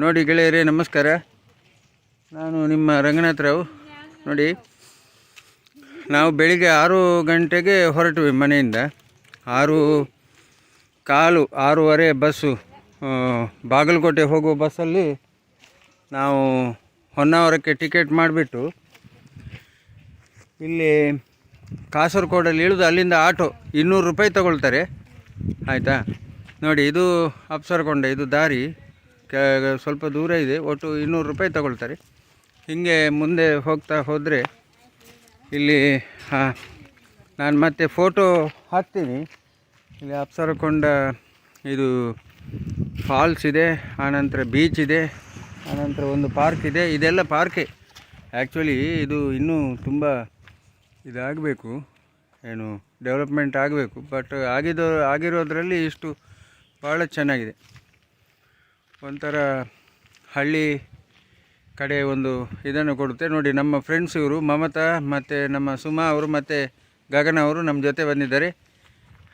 ನೋಡಿ ಗೆಳೆಯರೇ, ನಮಸ್ಕಾರ. ನಾನು ನಿಮ್ಮ ರಂಗನಾಥ್ ರಾವ್. ನೋಡಿ, ನಾವು ಬೆಳಿಗ್ಗೆ ಆರು ಗಂಟೆಗೆ ಹೊರಟ್ವಿ ಮನೆಯಿಂದ. ಆರು ಕಾಲು, ಆರೂವರೆ ಬಸ್ಸು ಬಾಗಲಕೋಟೆ ಹೋಗುವ ಬಸ್ಸಲ್ಲಿ ನಾವು ಹೊನ್ನಾವರಕ್ಕೆ ಟಿಕೆಟ್ ಮಾಡಿಬಿಟ್ಟು ಇಲ್ಲಿ ಕಾಸರಗೋಡಲ್ಲಿ ಇಳಿದು ಅಲ್ಲಿಂದ ಆಟೋ ಇನ್ನೂರು ರೂಪಾಯಿ ತಗೊಳ್ತಾರೆ. ಆಯಿತಾ? ನೋಡಿ, ಇದು ಅಪ್ಸರಕೊಂಡ ಇದು ದಾರಿ. ಸ್ವಲ್ಪ ದೂರ ಇದೆ, ಒಟ್ಟು ಇನ್ನೂರು ರೂಪಾಯಿ ತಗೊಳ್ತಾರೆ. ಹೀಗೆ ಮುಂದೆ ಹೋಗ್ತಾ ಹೋದರೆ ಇಲ್ಲಿ ನಾನು ಮತ್ತೆ ಫೋಟೋ ಹಾಕ್ತೀನಿ. ಇಲ್ಲಿ ಅಪ್ಸರಕೊಂಡ ಇದು ಫಾಲ್ಸ್ ಇದೆ, ಆನಂತರ ಬೀಚ್ ಇದೆ, ಆನಂತರ ಒಂದು ಪಾರ್ಕ್ ಇದೆ. ಇದೆಲ್ಲ ಪಾರ್ಕೇ ಆ್ಯಕ್ಚುಲಿ ಇದು ಇನ್ನೂ ತುಂಬ ಇದಾಗಬೇಕು. ಏನು ಡೆವಲಪ್ಮೆಂಟ್ ಆಗಬೇಕು. ಬಟ್ ಆಗಿದ್ದು ಆಗಿರೋದ್ರಲ್ಲಿ ಇಷ್ಟು ಭಾಳ ಚೆನ್ನಾಗಿದೆ. ಒಂಥರ ಹಳ್ಳಿ ಕಡೆ ಒಂದು ಇದನ್ನು ಕೊಡುತ್ತೆ. ನೋಡಿ, ನಮ್ಮ ಫ್ರೆಂಡ್ಸ್ ಇವರು ಮಮತಾ ಮತ್ತು ನಮ್ಮ ಸುಮಾ ಅವರು ಮತ್ತು ಗಗನ ಅವರು ನಮ್ಮ ಜೊತೆ ಬಂದಿದ್ದಾರೆ.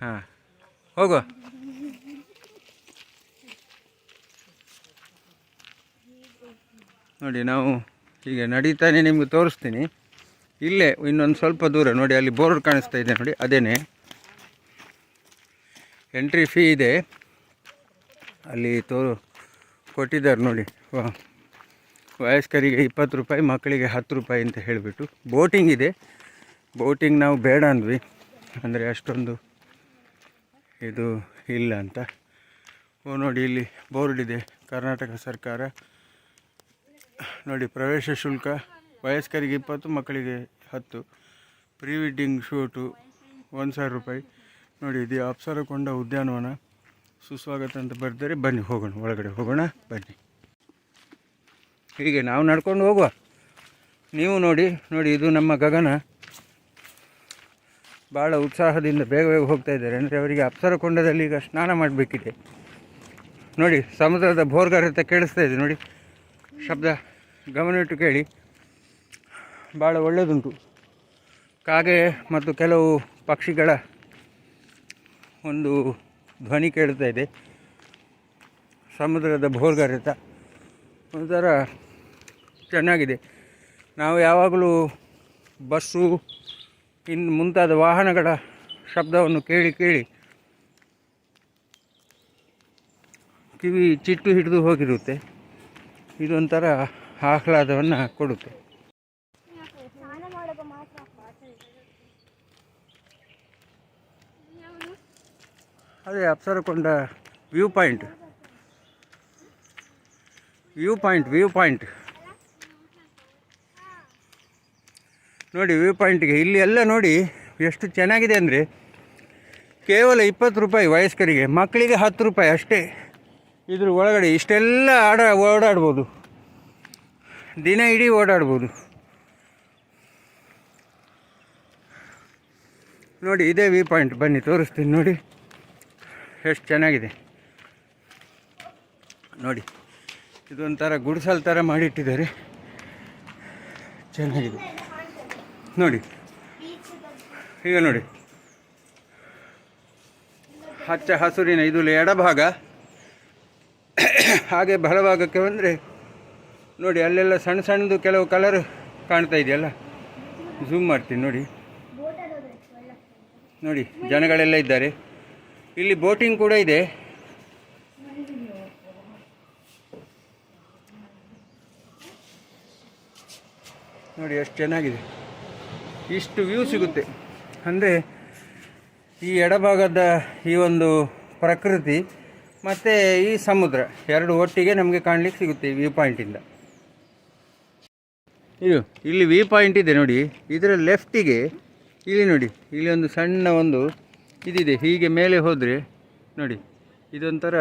ಹಾಂ, ಹೋಗೋ. ನೋಡಿ, ನಾವು ಈಗ ನಡೀತಾನೆ ನಿಮ್ಗೆ ತೋರಿಸ್ತೀನಿ. ಇಲ್ಲೇ, ಇನ್ನೊಂದು ಸ್ವಲ್ಪ ದೂರ, ನೋಡಿ, ಅಲ್ಲಿ ಬೋರ್ಡ್ ಕಾಣಿಸ್ತಾ ಇದೆ ನೋಡಿ, ಅದೇನೆ. ಎಂಟ್ರಿ ಫೀ ಇದೆ. ಅಲ್ಲಿ ತೋ ಕೊಟ್ಟಿದ್ದಾರೆ ನೋಡಿ. ವಯಸ್ಕರಿಗೆ ಇಪ್ಪತ್ತು ರೂಪಾಯಿ, ಮಕ್ಕಳಿಗೆ ಹತ್ತು ರೂಪಾಯಿ ಅಂತ ಹೇಳಿಬಿಟ್ಟು ಬೋಟಿಂಗ್ ಇದೆ. ಬೋಟಿಂಗ್ ನಾವು ಬೇಡ ಅಂದ್ವಿ. ಅಂದರೆ ಅಷ್ಟೊಂದು ಇದು ಇಲ್ಲ ಅಂತ. ಓ, ನೋಡಿ, ಇಲ್ಲಿ ಬೋರ್ಡ್ ಇದೆ. ಕರ್ನಾಟಕ ಸರ್ಕಾರ ನೋಡಿ, ಪ್ರವೇಶ ಶುಲ್ಕ ವಯಸ್ಕರಿಗೆ ಇಪ್ಪತ್ತು, ಮಕ್ಕಳಿಗೆ ಹತ್ತು. ಪ್ರೀ ವೆಡ್ಡಿಂಗ್ ಶೂಟು ಒಂದು ಸಾವಿರ ರೂಪಾಯಿ. ನೋಡಿ, ಇದು ಅಪ್ಸರಕೊಂಡ ಉದ್ಯಾನವನ. ಸುಸ್ವಾಗತ ಅಂತ ಬರ್ತಾರೆ. ಬನ್ನಿ, ಹೋಗೋಣ, ಒಳಗಡೆ ಹೋಗೋಣ, ಬನ್ನಿ. ಹೀಗೆ ನಾವು ನಡ್ಕೊಂಡು ಹೋಗುವ. ನೀವು ನೋಡಿ ನೋಡಿ, ಇದು ನಮ್ಮ ಗಗನ. ಭಾಳ ಉತ್ಸಾಹದಿಂದ ಬೇಗ ಬೇಗ ಹೋಗ್ತಾ ಇದ್ದಾರೆ. ಅಂದರೆ ಅವರಿಗೆ ಅಪ್ಸರಕೊಂಡದಲ್ಲಿ ಈಗ ಸ್ನಾನ ಮಾಡಬೇಕಿದೆ. ನೋಡಿ, ಸಮುದ್ರದ ಭೋರ್ಗರತೆ ಕೇಳಿಸ್ತಾ ಇದೆ. ನೋಡಿ, ಶಬ್ದ, ಗಮನವಿಟ್ಟು ಕೇಳಿ. ಭಾಳ ಒಳ್ಳೆಯದುಂಟು ಕಾಗೆ ಮತ್ತು ಕೆಲವು ಪಕ್ಷಿಗಳ ಒಂದು ಧ್ವನಿ ಕೇಳ್ತಾ ಇದೆ. ಸಮುದ್ರದ ಭೋರ್ಗರೆತ ಒಂಥರ ಚೆನ್ನಾಗಿದೆ. ನಾವು ಯಾವಾಗಲೂ ಬಸ್ಸು ಇನ್ನು ಮುಂತಾದ ವಾಹನಗಳ ಶಬ್ದವನ್ನು ಕೇಳಿ ಕೇಳಿ ಕಿವಿ ಚಿಟ್ಟು ಹಿಡಿದು ಹೋಗಿರುತ್ತೆ. ಇದೊಂಥರ ಆಹ್ಲಾದವನ್ನು ಕೊಡುತ್ತೆ. ಅದೇ Apsarakonda view point. View point view point. ನೋಡಿ, ವ್ಯೂ ಪಾಯಿಂಟ್ಗೆ ಇಲ್ಲಿ ಎಲ್ಲ ನೋಡಿ ಎಷ್ಟು ಚೆನ್ನಾಗಿದೆ ಅಂದರೆ ಕೇವಲ ಇಪ್ಪತ್ತು ರೂಪಾಯಿ ವಯಸ್ಕರಿಗೆ, ಮಕ್ಕಳಿಗೆ ಹತ್ತು ರೂಪಾಯಿ ಅಷ್ಟೇ. ಇದ್ರ ಒಳಗಡೆ ಇಷ್ಟೆಲ್ಲ ಆಡ, ಓಡಾಡ್ಬೋದು. ದಿನ ಇಡೀ ಓಡಾಡ್ಬೋದು. ನೋಡಿ, ಇದೇ ವ್ಯೂ ಪಾಯಿಂಟ್. ಬನ್ನಿ, ತೋರಿಸ್ತೀನಿ ನೋಡಿ. ಎಷ್ಟು ಚೆನ್ನಾಗಿದೆ. ನೋಡಿ, ಇದೊಂಥರ ಗುಡಿಸಲ್ ಥರ ಮಾಡಿಟ್ಟಿದ್ದಾರೆ. ಚೆನ್ನಾಗಿದೆ. ನೋಡಿ, ಈಗ ನೋಡಿ. ಹಚ್ಚ ಹಸುರಿನ ಇದು ಎಡಭಾಗ, ಹಾಗೆ ಬಲಭಾಗಕ್ಕೆ ಬಂದರೆ, ನೋಡಿ, ಅಲ್ಲೆಲ್ಲ ಸಣ್ಣ ಸಣ್ಣದು ಕೆಲವು ಕಲರ್ ಕಾಣ್ತಾ ಇದೆಯಲ್ಲ? ಝೂಮ್ ಮಾಡ್ತೀನಿ ನೋಡಿ. ನೋಡಿ, ಜನಗಳೆಲ್ಲ ಇದ್ದಾರೆ. ಇಲ್ಲಿ ಬೋಟಿಂಗ್ ಕೂಡ ಇದೆ. ನೋಡಿ ಎಷ್ಟು ಚೆನ್ನಾಗಿದೆ. ಇಷ್ಟು ವ್ಯೂ ಸಿಗುತ್ತೆ. ಅಂದರೆ ಈ ಎಡಭಾಗದ ಈ ಒಂದು ಪ್ರಕೃತಿ ಮತ್ತು ಈ ಸಮುದ್ರ ಎರಡು ಒಟ್ಟಿಗೆ ನಮಗೆ ಕಾಣಲಿಕ್ಕೆ ಸಿಗುತ್ತೆ ವ್ಯೂ ಪಾಯಿಂಟಿಂದ ಇದು. ಇಲ್ಲಿ ವ್ಯೂ ಪಾಯಿಂಟ್ ಇದೆ ನೋಡಿ. ಇದರ ಲೆಫ್ಟಿಗೆ ಇಲ್ಲಿ ನೋಡಿ, ಇಲ್ಲಿ ಒಂದು ಸಣ್ಣ ಒಂದು ಇದಿದೆ ಹೀಗೆ ಮೇಲೆ ಹೋದರೆ ನೋಡಿ ಇದೊಂಥರ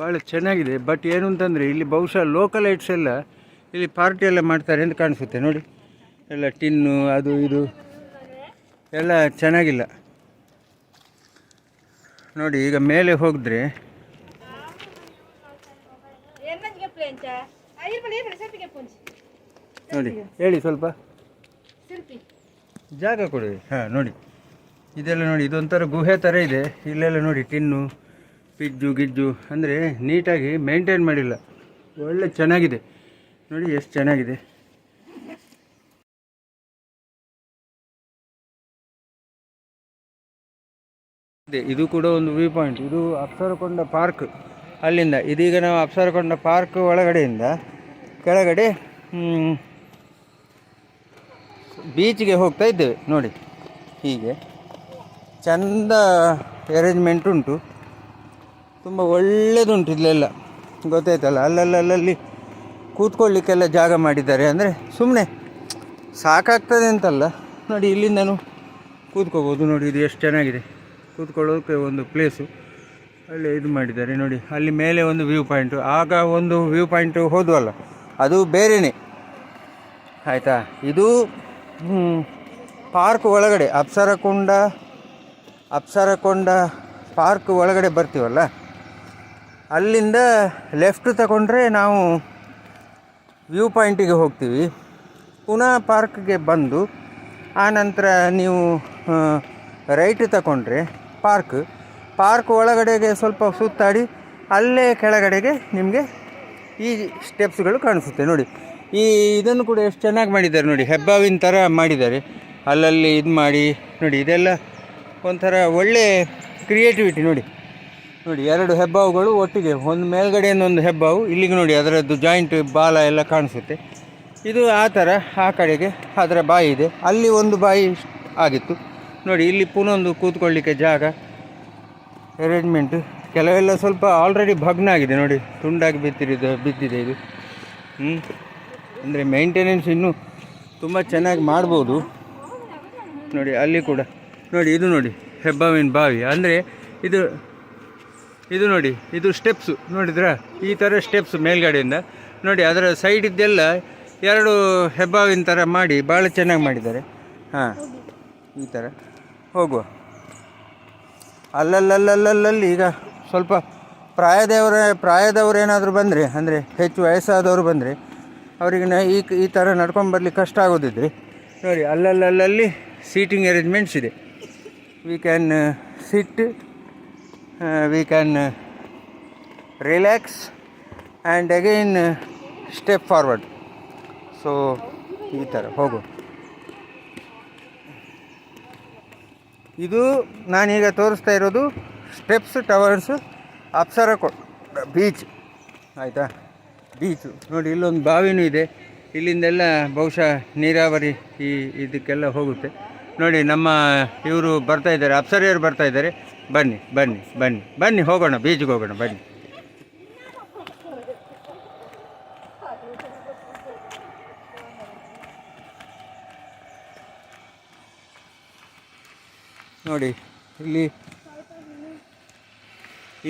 ಭಾಳ ಚೆನ್ನಾಗಿದೆ. ಬಟ್ ಏನು ಅಂತಂದರೆ ಇಲ್ಲಿ ಬಹುಶಃ ಲೋಕಲ್ ಐಟ್ಸ್ ಎಲ್ಲ ಇಲ್ಲಿ ಪಾರ್ಟಿ ಎಲ್ಲ ಮಾಡ್ತಾರೆ ಅಂತ ಕಾಣಿಸುತ್ತೆ. ನೋಡಿ ಎಲ್ಲ ಟಿನ್ನು ಅದು ಇದು ಎಲ್ಲ ಚೆನ್ನಾಗಿಲ್ಲ. ನೋಡಿ ಈಗ ಮೇಲೆ ಹೋಗಿದ್ರೆ ನೋಡಿ ಹೇಳಿ ಸ್ವಲ್ಪ. ಜಾಗ ಕೊಡಿ. ಹಾಂ ನೋಡಿ. ಇದೆಲ್ಲ ನೋಡಿ, ಇದೊಂಥರ ಗುಹೆ ಥರ ಇದೆ. ಇಲ್ಲೆಲ್ಲ ನೋಡಿ, ಟಿನ್ನು, ಪಿಜ್ಜು, ಗಿಜ್ಜು, ಅಂದರೆ ನೀಟಾಗಿ ಮೇಂಟೈನ್ ಮಾಡಿಲ್ಲ. ಒಳ್ಳೆ ಚೆನ್ನಾಗಿದೆ. ನೋಡಿ, ಎಷ್ಟು ಚೆನ್ನಾಗಿದೆ. ಇದೆ ಕೂಡ ಒಂದು ವ್ಯೂ ಪಾಯಿಂಟ್. ಇದು ಅಪ್ಸರಕೊಂಡ ಪಾರ್ಕ್ ಅಲ್ಲಿಂದ. ಇದೀಗ ನಾವು ಅಪ್ಸರಕೊಂಡ ಪಾರ್ಕ್ ಒಳಗಡೆಯಿಂದ ಕೆಳಗಡೆ ಬೀಚ್ಗೆ ಹೋಗ್ತಾ ಇದ್ದೇವೆ. ನೋಡಿ, ಹೀಗೆ. ಚಂದ ಅರೇಂಜ್ಮೆಂಟ್ ಉಂಟು. ತುಂಬ ಒಳ್ಳೆಯದುಂಟು ಇಲ್ಲೆಲ್ಲ. ಗೊತ್ತಾಯ್ತಲ್ಲ? ಅಲ್ಲಲ್ಲಲ್ಲಿ ಕೂತ್ಕೊಳ್ಳಿಕ್ಕೆಲ್ಲ ಜಾಗ ಮಾಡಿದ್ದಾರೆ. ಅಂದರೆ ಸುಮ್ಮನೆ ಸಾಕಾಗ್ತದೆ ಅಂತಲ್ಲ. ನೋಡಿ, ಇಲ್ಲಿಂದನೂ ಕೂತ್ಕೋಬೋದು. ನೋಡಿ, ಇದು ಎಷ್ಟು ಚೆನ್ನಾಗಿದೆ. ಕೂತ್ಕೊಳ್ಳೋಕೆ ಒಂದು ಪ್ಲೇಸು ಅಲ್ಲಿ ಇದು ಮಾಡಿದ್ದಾರೆ. ನೋಡಿ, ಅಲ್ಲಿ ಮೇಲೆ ಒಂದು ವ್ಯೂ ಪಾಯಿಂಟು ಆಗ ಒಂದು ವ್ಯೂ ಪಾಯಿಂಟು ಹೋದವಲ್ಲ? ಅದು ಬೇರೆಯೇ ಆಯಿತಾ? ಇದು ಪಾರ್ಕ್ ಒಳಗಡೆ. ಅಪ್ಸರಕೊಂಡ ಅಪ್ಸರಕೊಂಡ ಪಾರ್ಕ್ ಒಳಗಡೆ ಬರ್ತೀವಲ್ಲ? ಅಲ್ಲಿಂದ ಲೆಫ್ಟ್ ತಗೊಂಡ್ರೆ ನಾವು ವ್ಯೂ ಪಾಯಿಂಟಿಗೆ ಹೋಗ್ತೀವಿ. ಪುನಃ ಪಾರ್ಕ್ಗೆ ಬಂದು ಆನಂತರ ನೀವು ರೈಟ್ ತಗೊಂಡ್ರೆ ಪಾರ್ಕ್. ಪಾರ್ಕ್ ಒಳಗಡೆಗೆ ಸ್ವಲ್ಪ ಸುತ್ತಾಡಿ, ಅಲ್ಲೇ ಕೆಳಗಡೆಗೆ ನಿಮಗೆ ಈ ಸ್ಟೆಪ್ಸ್ಗಳು ಕಾಣಿಸುತ್ತೆ. ನೋಡಿ, ಈ ಇದನ್ನು ಕೂಡ ಎಷ್ಟು ಚೆನ್ನಾಗಿ ಮಾಡಿದ್ದಾರೆ ನೋಡಿ. ಹೆಬ್ಬಾವಿನ ಥರ ಮಾಡಿದ್ದಾರೆ. ಅಲ್ಲಲ್ಲಿ ಇದು ಮಾಡಿ ನೋಡಿ, ಇದೆಲ್ಲ ಒಂಥರ ಒಳ್ಳೆ ಕ್ರಿಯೇಟಿವಿಟಿ ನೋಡಿ. ನೋಡಿ, ಎರಡು ಹೆಬ್ಬಾವುಗಳು ಒಟ್ಟಿಗೆ, ಒಂದು ಮೇಲ್ಗಡೆಯಿಂದ ಒಂದು ಹೆಬ್ಬಾವು, ಇಲ್ಲಿಗೆ ನೋಡಿ ಅದರದ್ದು ಜಾಯಿಂಟ್ ಬಾಲ ಎಲ್ಲ ಕಾಣಿಸುತ್ತೆ. ಇದು ಆ ಥರ, ಆ ಕಡೆಗೆ, ಅದರ ಬಾಯಿ ಇದೆ. ಅಲ್ಲಿ ಒಂದು ಬಾಯಿ ಆಗಿತ್ತು. ನೋಡಿ, ಇಲ್ಲಿ ಪುನೊಂದು ಕೂತ್ಕೊಳ್ಳಿಕ್ಕೆ ಜಾಗ ಅರೇಂಜ್ಮೆಂಟು ಕೆಲವೆಲ್ಲ ಸ್ವಲ್ಪ ಆಲ್ರೆಡಿ ಭಗ್ನ ಆಗಿದೆ ನೋಡಿ, ತುಂಡಾಗಿ ಬಿತ್ತಿರಿದ ಬಿದ್ದಿದೆ ಇದು. ಹ್ಞೂ ಅಂದರೆ ಮೇಂಟೆನೆನ್ಸ್ ಇನ್ನೂ ತುಂಬ ಚೆನ್ನಾಗಿ ಮಾಡ್ಬೋದು. ನೋಡಿ, ಅಲ್ಲಿ ಕೂಡ. ನೋಡಿ, ಇದು ನೋಡಿ, ಹೆಬ್ಬಾವಿನ ಬಾವಿ. ಅಂದರೆ ಇದು ಇದು ನೋಡಿ, ಇದು ಸ್ಟೆಪ್ಸು ನೋಡಿದ್ರಾ? ಈ ಥರ ಸ್ಟೆಪ್ಸ್ ಮೇಲ್ಗಡೆಯಿಂದ. ನೋಡಿ, ಅದರ ಸೈಡ್ ಇದ್ದೆಲ್ಲ ಎರಡು ಹೆಬ್ಬಾವಿನ ಥರ ಮಾಡಿ ಭಾಳ ಚೆನ್ನಾಗಿ ಮಾಡಿದ್ದಾರೆ. ಹಾಂ, ಈ ಥರ ಹೋಗುವ. ಅಲ್ಲಲ್ಲಲ್ಲಲ್ಲಲ್ಲಿ ಈಗ ಸ್ವಲ್ಪ ಪ್ರಾಯದವರ ಪ್ರಾಯದವರೇನಾದರೂ ಬಂದರೆ? ಅಂದರೆ ಹೆಚ್ಚು ವಯಸ್ಸಾದವರು ಬಂದರೆ? ಅವರಿಗೆ ಈ ಈ ಥರ ನಡ್ಕೊಂಡು ಬರಲಿಕ್ಕೆ ಕಷ್ಟ ಆಗೋದಿದ್ರೆ. ನೋಡಿ ಅಲ್ಲಲ್ಲಲ್ಲಿ ಸೀಟಿಂಗ್ ಅರೇಂಜ್ಮೆಂಟ್ಸ್ ಇದೆ. We can sit we can relax and again step forward. So, ಈ ಥರ ಹೋಗು. ಇದು ನಾನೀಗ ತೋರಿಸ್ತಾ ಇರೋದು ಸ್ಟೆಪ್ಸ್ ಟವರ್ಸ್ ಅಪ್ಸರ ಬೀಚ್ ಆಯಿತಾ? ಬೀಚು ನೋಡಿ, ಇಲ್ಲೊಂದು ಬಾವಿನೂ ಇದೆ. ಇಲ್ಲಿಂದೆಲ್ಲ ಬಹುಶಃ ನೀರಾವರಿ ಈ ಇದಕ್ಕೆಲ್ಲ ಹೋಗುತ್ತೆ. ನೋಡಿ, ನಮ್ಮ ಇವರು ಬರ್ತಾ ಇದ್ದಾರೆ. ಅಪ್ಸರಿಯವರು ಬರ್ತಾ ಇದ್ದಾರೆ. ಬನ್ನಿ ಬನ್ನಿ ಬನ್ನಿ ಬನ್ನಿ, ಹೋಗೋಣ, ಬೀಚಿಗೆ ಹೋಗೋಣ, ಬನ್ನಿ. ನೋಡಿ, ಇಲ್ಲಿ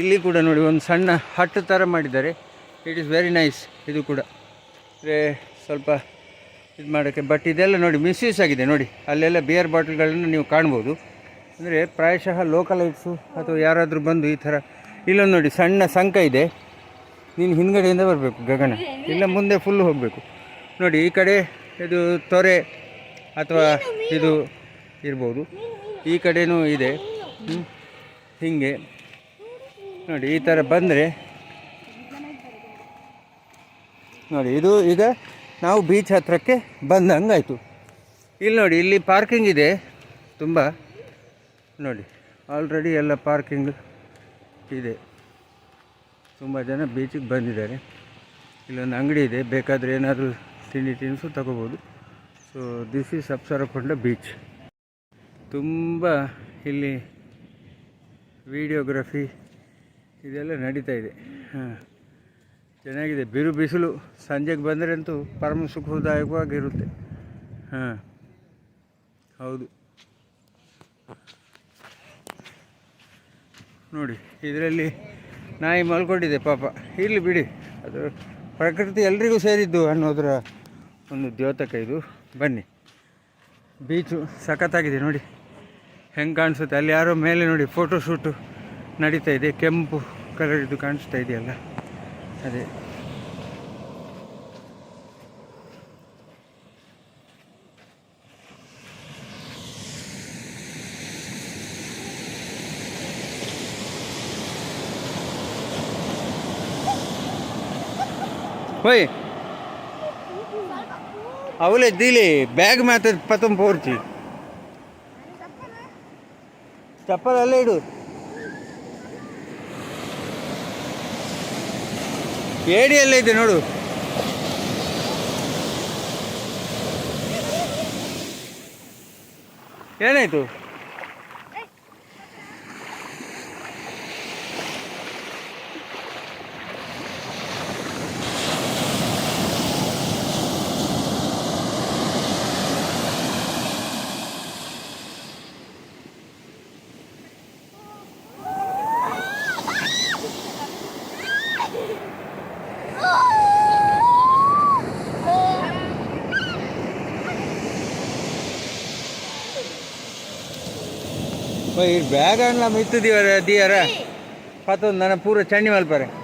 ಇಲ್ಲಿ ಕೂಡ ನೋಡಿ, ಒಂದು ಸಣ್ಣ ಹಟ್ ಥರ ಮಾಡಿದ್ದಾರೆ. ಇಟ್ ಈಸ್ ವೆರಿ ನೈಸ್ ಇದು ಕೂಡ. ಅಂದರೆ ಸ್ವಲ್ಪ ಇದು ಮಾಡೋಕ್ಕೆ. ಬಟ್ ಇದೆಲ್ಲ ನೋಡಿ ಮಿಸ್ಯೂಸ್ ಆಗಿದೆ. ನೋಡಿ, ಅಲ್ಲೆಲ್ಲ ಬಿಯರ್ ಬಾಟಲ್ಗಳನ್ನು ನೀವು ಕಾಣ್ಬೋದು. ಅಂದರೆ ಪ್ರಾಯಶಃ ಲೋಕಲೈಟ್ಸು ಅಥವಾ ಯಾರಾದರೂ ಬಂದು ಈ ಥರ ಇಲ್ಲೊಂದು ನೋಡಿ ಸಣ್ಣ ಸಂಕ ಇದೆ. ನೀನು ಹಿಂದ್ಗಡೆಯಿಂದ ಬರಬೇಕು ಗಗನ. ಇಲ್ಲ ಮುಂದೆ ಫುಲ್ ಹೋಗಬೇಕು. ನೋಡಿ, ಈ ಕಡೆ ಇದು ತೊರೆ ಅಥವಾ ಇದು ಇರ್ಬೋದು. ಈ ಕಡೆಯೂ ಇದೆ. ಹಿಂಗೆ ಹೀಗೆ. ನೋಡಿ, ಈ ಥರ ಬಂದರೆ, ನೋಡಿ, ಇದು ಈಗ ನಾವು ಬೀಚ್ ಹತ್ರಕ್ಕೆ ಬಂದಂಗಾಯಿತು. ಇಲ್ಲಿ ನೋಡಿ, ಇಲ್ಲಿ ಪಾರ್ಕಿಂಗ್ ಇದೆ. ತುಂಬ. ನೋಡಿ ಆಲ್ರೆಡಿ ಎಲ್ಲ ಪಾರ್ಕಿಂಗ್ ಇದೆ. ತುಂಬ ಜನ ಬೀಚಿಗೆ ಬಂದಿದ್ದಾರೆ. ಇಲ್ಲೊಂದು ಅಂಗಡಿ ಇದೆ. ಬೇಕಾದರೆ ಏನಾದರೂ ತಿಂಡಿ ತಿನಿಸು ತಗೋಬೋದು. So this is Apsarakonda beach ತುಂಬ ಇಲ್ಲಿ ವೀಡಿಯೋಗ್ರಫಿ ಇದೆಲ್ಲ ನಡೀತಾ ಇದೆ. ಹಾಂ. ಚೆನ್ನಾಗಿದೆ. ಬಿರು ಬಿಸಿಲು ಸಂಜೆಗೆ ಬಂದರೆ ಅಂತೂ ಪರಮ ಸುಖದಾಯಕವಾಗಿರುತ್ತೆ ಹಾಂ, ಹೌದು. ನೋಡಿ, ಇದರಲ್ಲಿ ನಾಯಿ ಮಲ್ಕೊಂಡಿದೆ ಪಾಪ. ಇಲ್ಲಿ ಬಿಡಿ, ಅದು ಪ್ರಕೃತಿ ಎಲ್ರಿಗೂ ಸೇರಿದ್ದು ಅನ್ನೋದರ ಒಂದು ದ್ಯೋತಕ ಇದು. ಬನ್ನಿ. ಬೀಚು ಸಖತ್ತಾಗಿದೆ ನೋಡಿ. ಹೆಂಗೆ ಕಾಣಿಸುತ್ತೆ? ಅಲ್ಲಿ ಯಾರೋ ಮೇಲೆ ನೋಡಿ ಫೋಟೋ ಶೂಟು ನಡೀತಾ ಇದೆ. ಕೆಂಪು ಕಲರ್ ಇದು ಕಾಣಿಸ್ತಾ ಇದೆಯಲ್ಲ. అది ಹೋಯ್ ಅವಲೇ ದೀಲಿ ಬ್ಯಾಗ್ ಮಾತ್ರ ಪತಂ ಪೋರ್ಚಿ ಚಪ್ಪಲ್ ಅಲ್ಲೇ ಇಡು ಏಡಿ ಎಲ್ಲ ಇದೆ ನೋಡು. ಏನಾಯ್ತು? ಬ್ಯಾಗ್ ಅಣ್ಣ ಮಿತ್ತು ದಿವರ ದಿಯರ ಪತ್ತೊಂದು ನನ್ನ ಪೂರ ಚಂಡಿ ಮಲ್ಪರೆ